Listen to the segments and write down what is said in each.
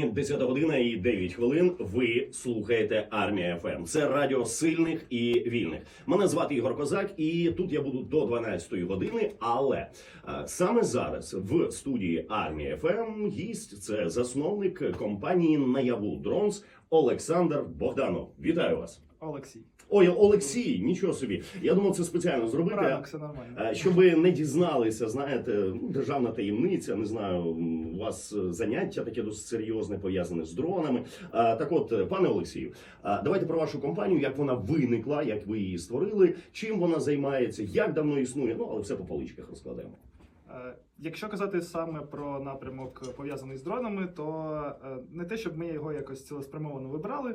10 година і 9 хвилин. Ви слухаєте Армія ФМ. Це радіо сильних і вільних. Мене звати Ігор Козак, і тут я буду до 12 години. Але е, саме зараз в студії Армія ФМ гість це засновник компанії Наяву Дронс Олександр Богданов. Вітаю вас. Олексій. Ой, Олексій, нічого собі. Я думав, це спеціально зробити. Ранок, все нормально. Е, Щоб не дізналися, знаєте, ну, державна таємниця, не знаю, у вас заняття таке досить серйозне, пов'язане з дронами. Так от, пане Олексію, давайте про вашу компанію, як вона виникла, як ви її створили, чим вона займається, як давно існує. Ну, але все по поличках розкладемо. Е, Якщо казати саме про напрямок пов'язаний з дронами, то е, не те, щоб ми його якось цілеспрямовано вибрали.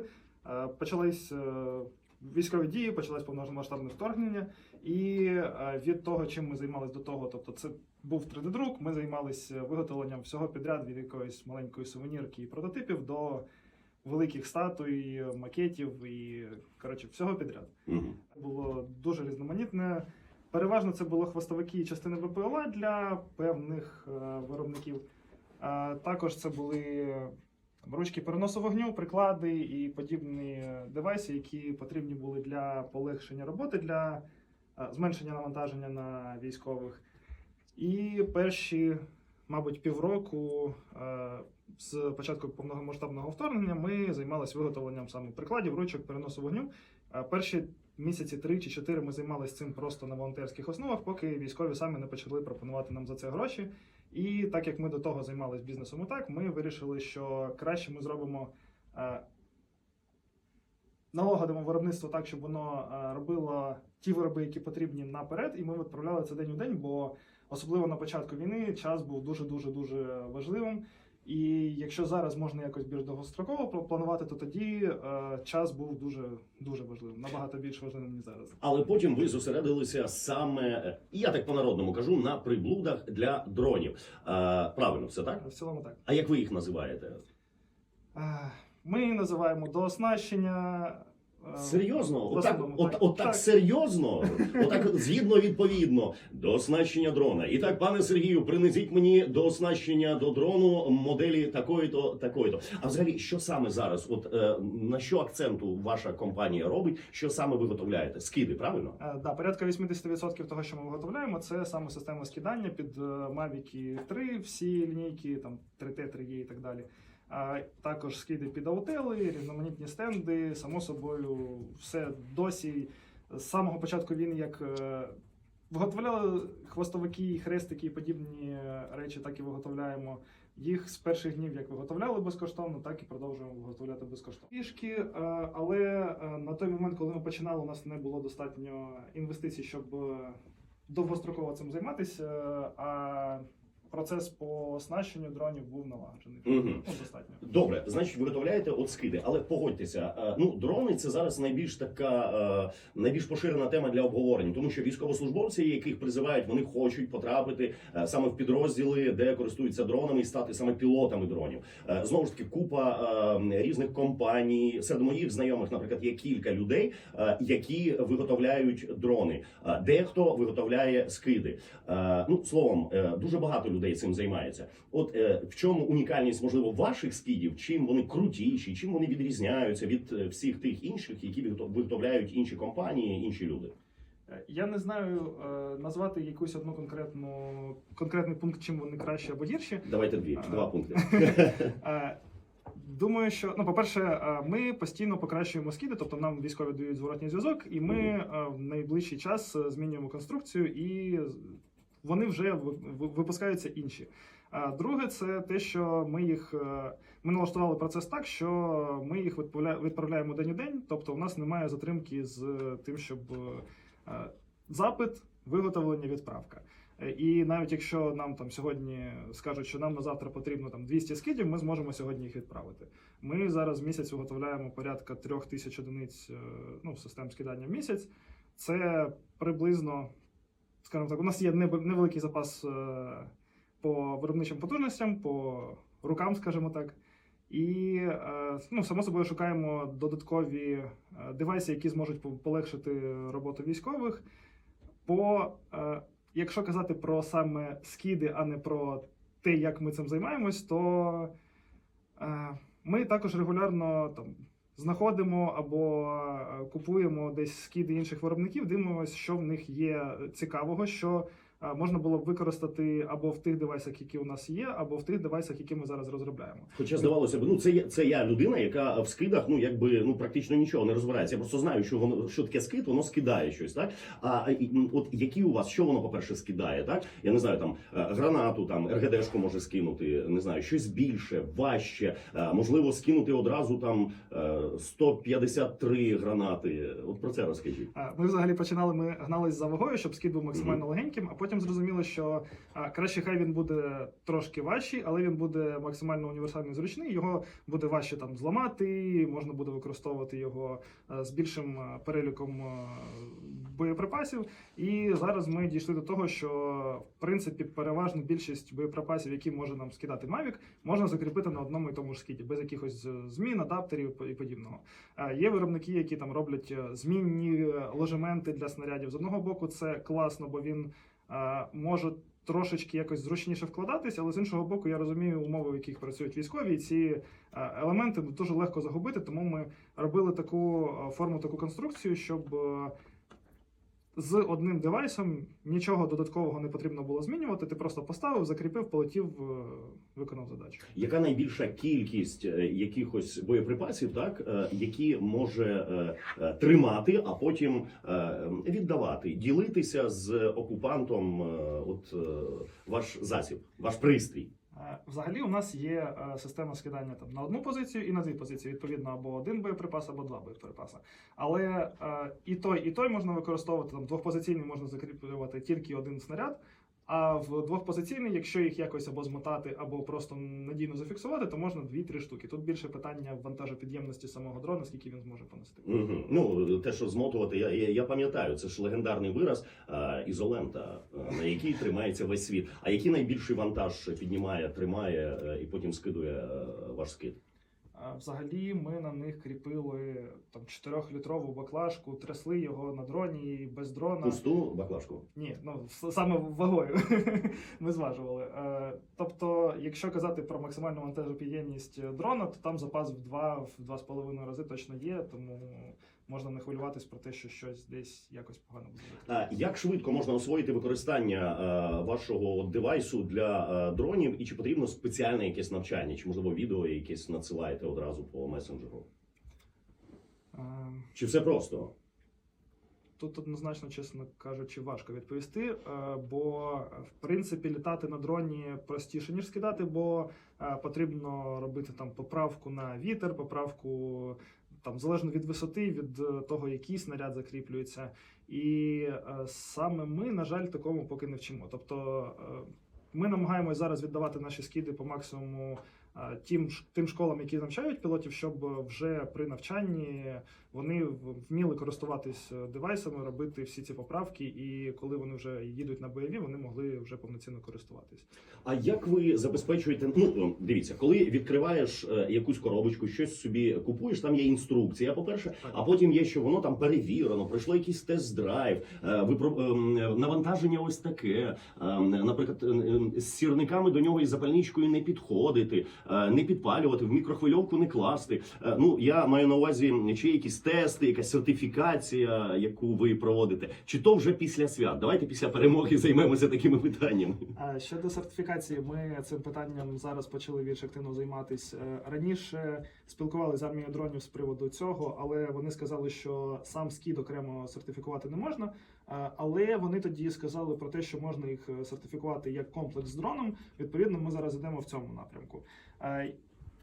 Почались військові дії, почалось повномасштабне вторгнення, і е, від того, чим ми займалися до того, тобто це був 3D-друк, ми займалися виготовленням всього підряд від якоїсь маленької сувенірки і прототипів до великих статуй, макетів і коротше всього підряд. Угу. було дуже різноманітне. Переважно це було хвостовики і частини ВПЛА для певних е, виробників. А також це були там, ручки переносу вогню, приклади і подібні е, девайси, які потрібні були для полегшення роботи, для е, зменшення навантаження на військових. І перші, мабуть, півроку е, з початку повномасштабного вторгнення ми займалися виготовленням саме прикладів, ручок переносу вогню. Перші місяці три чи чотири ми займалися цим просто на волонтерських основах, поки військові самі не почали пропонувати нам за це гроші. І так як ми до того займалися бізнесом, так ми вирішили, що краще ми зробимо. е, Налагодимо виробництво так, щоб воно е, робило ті вироби, які потрібні наперед, і ми відправляли це день у день, бо особливо на початку війни час був дуже дуже дуже важливим. І якщо зараз можна якось більш довгостроково планувати, то тоді е, час був дуже дуже важливим, набагато більш важливим ніж зараз. Але потім ви зосередилися саме, і я так по-народному кажу, на приблудах для дронів. Е, Правильно, все так? В цілому так. А як ви їх називаєте? Е, Ми називаємо дооснащення. Е, Серйозно? Отак, основному от, так. от так Так. серйозно? Отак згідно відповідно до оснащення дрона. І так, пане Сергію, принесіть мені до оснащення до дрону моделі такої-то, такої-то. А взагалі, що саме зараз? От е, на що акценту ваша компанія робить? Що саме виготовляєте? Скиди, правильно? Е, Да, порядка 80% того, що ми виготовляємо, це саме система скидання під е, Mavic 3, всі лінійки, там 3T, 3E і так далі. Також скиди під аутели, різноманітні стенди, само собою, все досі з самого початку війни, як е, виготовляли хвостовики, хрестики і подібні е, речі, так і виготовляємо. Їх з перших днів як виготовляли безкоштовно, так і продовжуємо виготовляти безкоштовно. Трішки, е, але на той момент, коли ми починали, у нас не було достатньо інвестицій, щоб довгостроково цим займатися. А процес по оснащенню дронів був налагоджений. Мгм. Ну, достатньо. Добре, значить, виготовляєте от скиди, але погодьтеся, е, ну дрони це зараз найбільш така е, найбільш поширена тема для обговорення, тому що військовослужбовці, яких призивають, вони хочуть потрапити е, саме в підрозділи, де користуються дронами, і стати саме пілотами дронів. Знову ж таки, купа різних компаній. Серед моїх знайомих, наприклад, є кілька людей, які виготовляють дрони. Дехто виготовляє скиди. Ну словом, дуже багато людей цим займається. От е, в чому унікальність, можливо, ваших скидів, чим вони крутіші, чим вони відрізняються від е, всіх тих інших, які виготовляють інші компанії, інші люди. Е, Я не знаю е, назвати якусь одну конкретну конкретний пункт, чим вони краще або гірші. Давайте дві Ага. два пункти. Думаю, що ну, по-перше, ми постійно покращуємо скиди, тобто нам військові дають зворотній зв'язок, і ми в найближчий час змінюємо конструкцію, і вони вже ви- ви- випускаються інші. Друге, це те, що ми їх е, ми налаштували процес так, що ми їх відправля- відправляємо день у день, тобто у нас немає затримки з тим, щоб е, запит, виготовлення, відправка. Е, І навіть якщо нам там сьогодні скажуть, що нам на завтра потрібно там 200 скидів, ми зможемо сьогодні їх відправити. Ми зараз в місяць виготовляємо порядка трьох тисяч одиниць е, ну, систем скидання в місяць. Це приблизно, скажімо так, у нас є невеликий запас е, по виробничим потужностям, по рукам, скажімо так. І е, ну, само собою шукаємо додаткові е, девайси, які зможуть полегшити роботу військових. По, якщо казати про саме скиди, а не про те, як ми цим займаємось, то Ми також регулярно там знаходимо або е, купуємо десь скиди інших виробників, дивимося, що в них є цікавого, що можна було б використати або в тих девайсах, які у нас є, або в тих девайсах, які ми зараз розробляємо. Хоча здавалося б, ну це я це я людина, яка в скидах ну якби ну практично нічого не розбирається. Я просто знаю, що воно що таке скид, воно скидає щось, так а і, от які у вас, що воно по перше скидає, так я не знаю, там е, гранату, там РГДшку може скинути, не знаю, щось більше, важче, е, можливо, скинути одразу там е, 153 гранати. От про це розкажіть. Ми взагалі починали, ми гнались за вагою, щоб скид був максимально легеньким, а потім зрозуміли, що а, краще хай він буде трошки важчий, але він буде максимально універсальний зручний. Його буде важче там зламати, можна буде використовувати його а, з більшим а, переліком а, боєприпасів. І зараз ми дійшли до того, що в принципі переважну більшість боєприпасів, які може нам скидати Mavic, можна закріпити на одному і тому ж скиді, без якихось е, змін, адаптерів і подібного. Е, Є виробники, які там роблять е, змінні е, ложементи для снарядів. З одного боку, це класно, бо він е, може трошечки якось зручніше вкладатись, але з іншого боку, я розумію умови, в яких працюють військові, і ці е, елементи дуже легко загубити. Тому ми робили таку е, форму, таку конструкцію, щоб. З одним девайсом нічого додаткового не потрібно було змінювати. Ти просто поставив, закріпив, полетів, е, виконав задачу. Яка найбільша кількість е, якихось боєприпасів, так е, які може тримати, а потім віддавати, ділитися з окупантом? От ваш засіб, ваш пристрій. Взагалі, у нас є е, система скидання там на одну позицію і на дві позиції. Відповідно, або один боєприпас, або два боєприпаси. Але е, і той, і той можна використовувати. Там двохпозиційний можна закріплювати тільки один снаряд. А в двохпозиційний, якщо їх якось або змотати, або просто надійно зафіксувати, то можна дві-три штуки. Тут більше питання вантажопідємності самого дрона, скільки він зможе понести. Угу. Ну те, що змотувати, я, я, я пам'ятаю, це ж легендарний вираз е, ізолента, на якій тримається весь світ. А який найбільший вантаж піднімає, тримає е, і потім скидує е, ваш скид? Взагалі, ми на них кріпили там 4-літрову баклажку, трясли його на дроні і без дрона. Пусту баклажку. Ні, ну саме вагою ми зважували. Е, Тобто, якщо казати про максимальну вантажопідємність дрона, то там запас в 2 в 2,5 рази точно є, тому можна не хвилюватись про те, що щось десь якось погано буде. А як швидко можна освоїти використання вашого девайсу для дронів, і чи потрібно спеціальне якесь навчання, чи можливо відео якесь надсилаєте одразу по месенджеру? Е, Чи все просто? Тут однозначно, чесно кажучи, важко відповісти, бо в принципі літати на дроні простіше ніж скидати, бо потрібно робити там поправку на вітер, поправку там залежно від висоти, від е, того, який снаряд закріплюється. І е, саме ми, на жаль, такому поки не вчимо. Тобто е, ми намагаємось зараз віддавати наші скиди по максимуму тим, тим школам, які навчають пілотів, щоб е, вже при навчанні вони вміли користуватись е, девайсами, робити всі ці поправки, і коли вони вже їдуть на бойові, вони могли вже повноцінно користуватись. А як ви забезпечуєте? Ну дивіться, коли відкриваєш е, якусь коробочку, щось собі купуєш, там є інструкція. По перше, а потім є, що воно там перевірено, пройшло якийсь тест-драйв, випро- навантаження ось таке. Наприклад, з сірниками до нього із запальничкою не підходити, не підпалювати, в мікрохвильовку не класти. Е, Ну я маю на увазі, чи якісь тести, якась сертифікація, яку ви проводите, чи то вже після свят. Давайте після перемоги займемося такими питаннями. А щодо сертифікації, ми цим питанням зараз почали більш активно займатися. Е, Раніше спілкувалися з армією дронів з приводу цього, але вони сказали, що сам скід окремо сертифікувати не можна. Е, Але вони тоді сказали про те, що можна їх е, сертифікувати як комплекс з дроном. Відповідно, ми зараз йдемо в цьому напрямку. Е,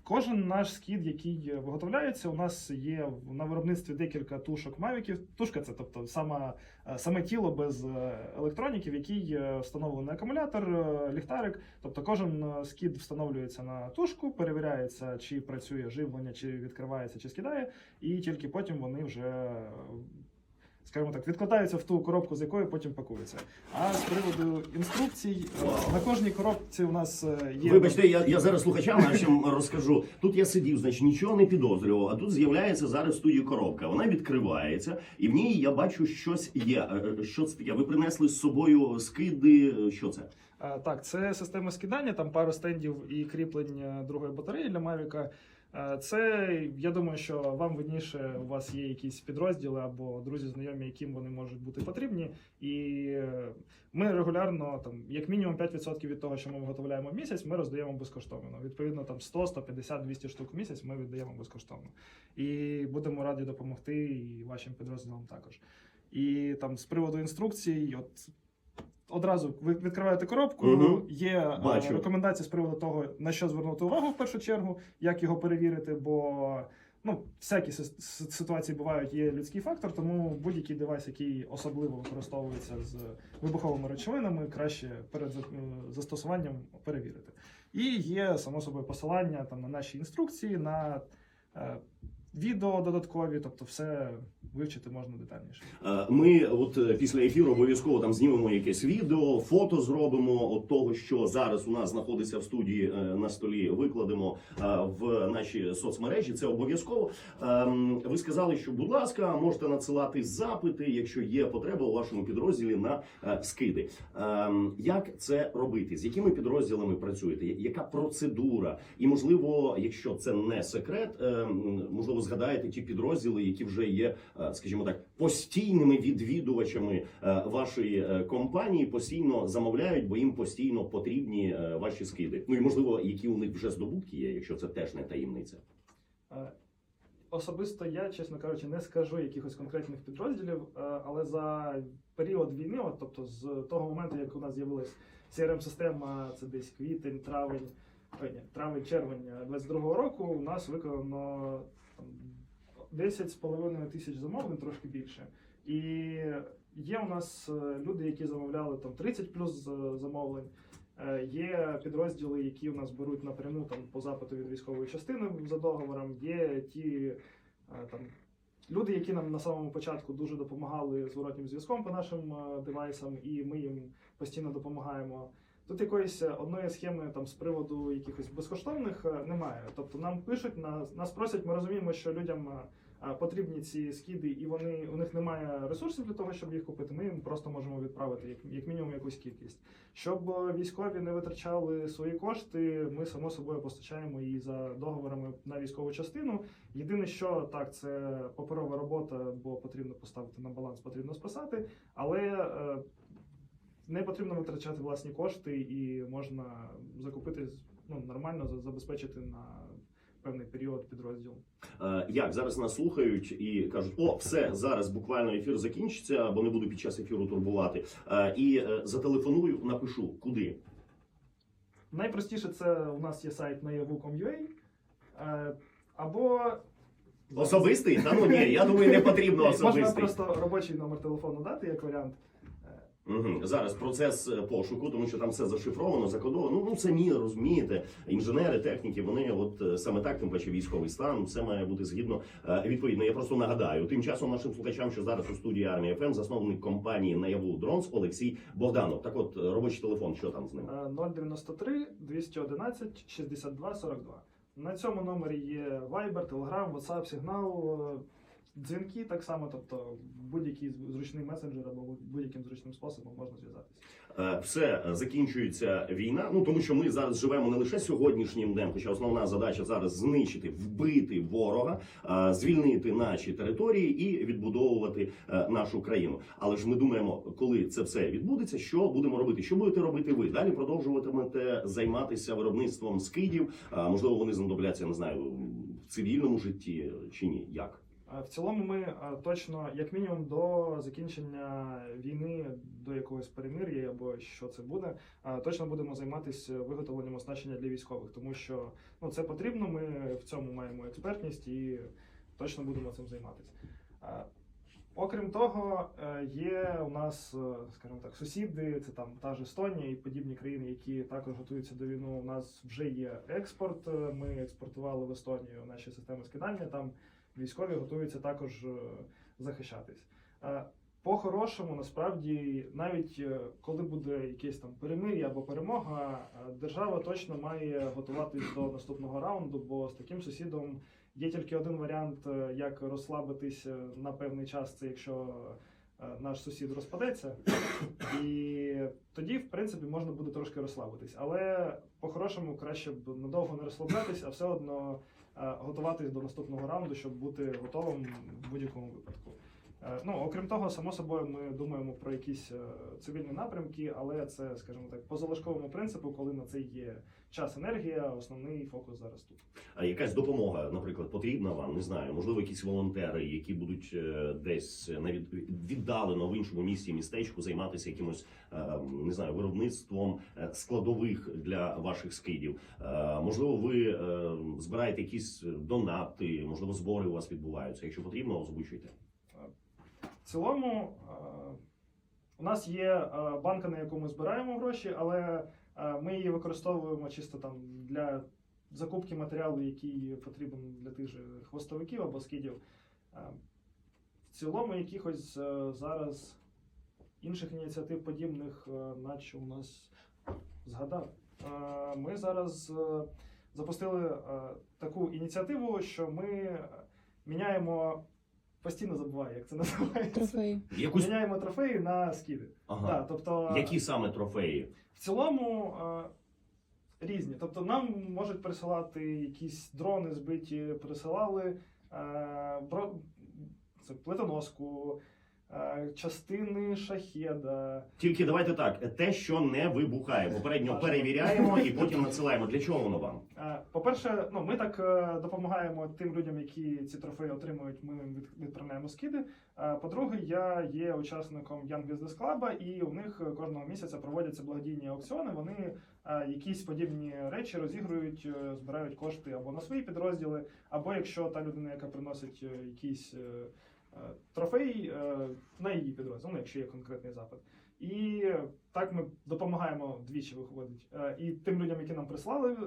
Кожен наш скід, який виготовляється, у нас є на виробництві декілька тушок мавіків. Тушка це тобто сама, саме тіло без електроніки, в якій встановлений акумулятор, ліхтарик. Тобто кожен скід встановлюється на тушку, перевіряється, чи працює живлення, чи відкривається, чи скидає, і тільки потім вони вже скажімо так, відкладаються в ту коробку, з якої потім пакуються. А з приводу інструкцій, е, на кожній коробці у нас е, є. Вибачте, я, я зараз слухачам нашим розкажу. Тут я сидів, значить нічого не підозрював. А тут з'являється зараз в коробка. Вона відкривається, і в ній я бачу щось є. Е, Що це таке? Ви принесли з собою скиди? Що це? Так, це система скидання, там пару стендів і кріплень другої батареї для Mavic. Е, Це я думаю, що вам видніше, у вас є якісь підрозділи або друзі, знайомі, яким вони можуть бути потрібні. І е, ми регулярно, там, як мінімум 5% від того, що ми виготовляємо в місяць, ми роздаємо безкоштовно. Відповідно, там 100, 150, 200 штук в місяць ми віддаємо безкоштовно. І будемо раді допомогти і вашим підрозділам також. І там з приводу інструкцій, от одразу ви відкриваєте коробку, Мгм. є е, Бачу. рекомендації з приводу того, на що звернути увагу в першу чергу, як його перевірити, бо ну, всякі си- си- ситуації бувають, є людський фактор, тому будь-який девайс, який особливо використовується з вибуховими речовинами, краще перед за- е, застосуванням перевірити. І є, само собою, посилання там, на наші інструкції, на е, відео додаткові, тобто все вивчити можна детальніше. Е, Ми, от е, після ефіру, обов'язково там знімемо якесь відео, фото зробимо от того, що зараз у нас знаходиться в студії е, на столі. Викладемо в наші соцмережі. Це обов'язково. Ем, Ви сказали, що, будь ласка, можете надсилати запити, якщо є потреба у вашому підрозділі на скиди. Ем, Як це робити? З якими підрозділами працюєте? Яка процедура? І можливо, якщо це не секрет, ем, можливо, згадаєте ті підрозділи, які вже є е, скажімо так, постійними відвідувачами е, вашої е, компанії, постійно замовляють, бо їм постійно потрібні ваші скиди. Ну і можливо, які у них вже здобутки є, якщо це теж не таємниця. Особисто я, чесно кажучи, не скажу якихось конкретних підрозділів, але за період війни, от, тобто з того моменту, як у нас з'явилась CRM-система, це десь квітень, травень, ні, травень, червень 22-го року, у нас виконано 10,5 тисяч замовлень, трошки більше. І є у нас е, люди, які замовляли там 30 плюс е, замовлень. Е, Є підрозділи, які у нас беруть напряму там по запиту від військової частини за договором. Є ті там люди, які нам на самому початку дуже допомагали зворотнім зв'язком по нашим девайсам, і ми їм постійно допомагаємо. Тут якоїсь е, одної схеми там з приводу якихось безкоштовних е, немає. Тобто нам пишуть, нас, нас просять, ми розуміємо, що людям е, потрібні ці скиди, і вони у них немає ресурсів для того, щоб їх купити. Ми їм просто можемо відправити як, як мінімум якусь кількість. Щоб військові не витрачали свої кошти, ми само собою постачаємо її за договорами на військову частину. Єдине, що так, це паперова робота, бо потрібно поставити на баланс, потрібно списати, але не потрібно витрачати власні кошти і можна закупити ну, нормально, забезпечити на певний період підрозділ. Е, Як зараз нас слухають і кажуть, о, все зараз буквально ефір закінчиться, бо не буду під час ефіру турбувати. Е, І е, зателефоную, напишу куди. Найпростіше це у нас є сайт е, або Особистий? Та ну ні, я думаю, не потрібно Ні, Можна особистий. просто робочий номер телефону дати як варіант. Угу. Зараз процес е, пошуку, тому що там все зашифровано, закодовано. Ну, ну самі розумієте, інженери, техніки, вони от е, саме так, тим паче військовий стан, все має бути згідно е, відповідно. Я просто нагадаю тим часом нашим слухачам, що зараз у студії армії ФМ засновник компанії Наяву Дронс Олексій Богданов. Так, от робочий телефон, що там з ним? е, 093 211 62 42. На цьому номері є Viber, Telegram, WhatsApp, сигнал, дзвінки так само, тобто будь-який зручний месенджер або будь-яким зручним способом можна зв'язатися. Е, Все е, закінчується війна. Ну тому що ми зараз живемо не лише сьогоднішнім днем, хоча основна задача зараз знищити, вбити ворога, е, звільнити наші території і відбудовувати нашу країну. Але ж ми думаємо, коли це все відбудеться, що будемо робити? Що будете робити ви? Далі продовжуватимете займатися виробництвом скидів. Можливо, вони знадобляться, не знаю, в цивільному житті чи ні? Як? Е, В цілому, ми е, точно, як мінімум, до закінчення війни, до якогось перемир'я або що це буде, е, точно будемо займатися виготовленням оснащення для військових, тому що ну це потрібно. Ми в цьому маємо експертність і точно будемо цим займатися. Окрім того, є у нас, скажімо так, сусіди, це там та ж Естонія і подібні країни, які також готуються до війни. У нас вже є експорт. Ми експортували в Естонію наші системи скидання. Там військові готуються також е, захищатись. По-хорошому, насправді, навіть е, коли буде якесь там перемир'я або перемога, е, держава точно має готуватись до наступного раунду, бо з таким сусідом є тільки один варіант, як розслабитись на певний час, це якщо наш сусід розпадеться. І тоді, в принципі, можна буде трошки розслабитись. Але по-хорошому краще б надовго не розслаблятись, а все одно готуватись до наступного раунду, щоб бути готовим в будь-якому випадку. Е, Ну, окрім того, само собою, ми думаємо про якісь е, цивільні напрямки, але це, скажімо так, по залишковому принципу, коли на це є час, енергія, основний фокус зараз тут. А якась допомога, наприклад, потрібна вам? Не знаю, можливо, якісь волонтери, які будуть е, десь навіть віддалено в іншому місті, містечку займатися якимось не знаю, виробництвом складових для ваших скидів. Можливо, ви збираєте якісь донати, можливо, збори у вас відбуваються. Якщо потрібно, озвучуйте. В цілому е, у нас є е, банка, на яку ми збираємо гроші, але е, ми її використовуємо чисто там для закупки матеріалу, який потрібен для тих же хвостовиків або скидів. В цілому, якихось зараз інших ініціатив подібних, наче у нас згадав. Ми зараз запустили таку ініціативу, що ми міняємо. Постійно забуваю, як це називається. Трофеї. Якусь Міняємо трофеї на скіди. ага. Да, тобто, які саме трофеї? в цілому е, різні. Тобто нам можуть присилати якісь дрони збиті, присилали е, бро... це, плитоноску, е, частини шахеда. Тільки давайте так: те, що не вибухає, попередньо перевіряємо і потім надсилаємо. Для чого воно вам? Е, По-перше, ну ми так е, допомагаємо тим людям, які ці трофеї отримують. Ми відправляємо скиди. Е, По-друге, я є учасником Young Business Club, і у них е, кожного місяця проводяться благодійні аукціони. Вони е, якісь подібні речі розігрують, е, збирають кошти або на свої підрозділи, або якщо та людина, яка приносить е, е, е, трофей, е, на її підрозділ, ну якщо є конкретний запит. І так ми допомагаємо двічі виходить. Е, І тим людям, які нам прислали е,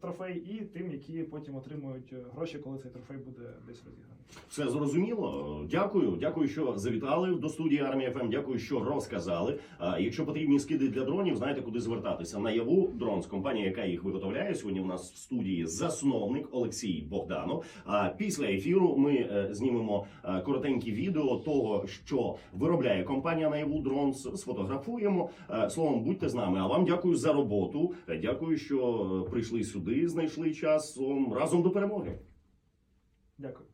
трофей, і тим, які потім отримують е, гроші, коли цей трофей буде десь розіграний. Все зрозуміло. Дякую. Дякую, що завітали до студії Армія ФМ. Дякую, що розказали. Якщо потрібні скиди для дронів, знаєте, куди звертатися. Наяву Дронс, компанія, яка їх виготовляє. Сьогодні у нас в студії засновник Олексій Богданов. А після ефіру ми знімемо коротеньке відео того, що виробляє компанія Наяву Дронс. Сфотографуємо. Е, Словом, будьте з нами. А вам дякую за роботу. Е, Дякую, що е, прийшли сюди, знайшли час. Разом до перемоги. Дякую.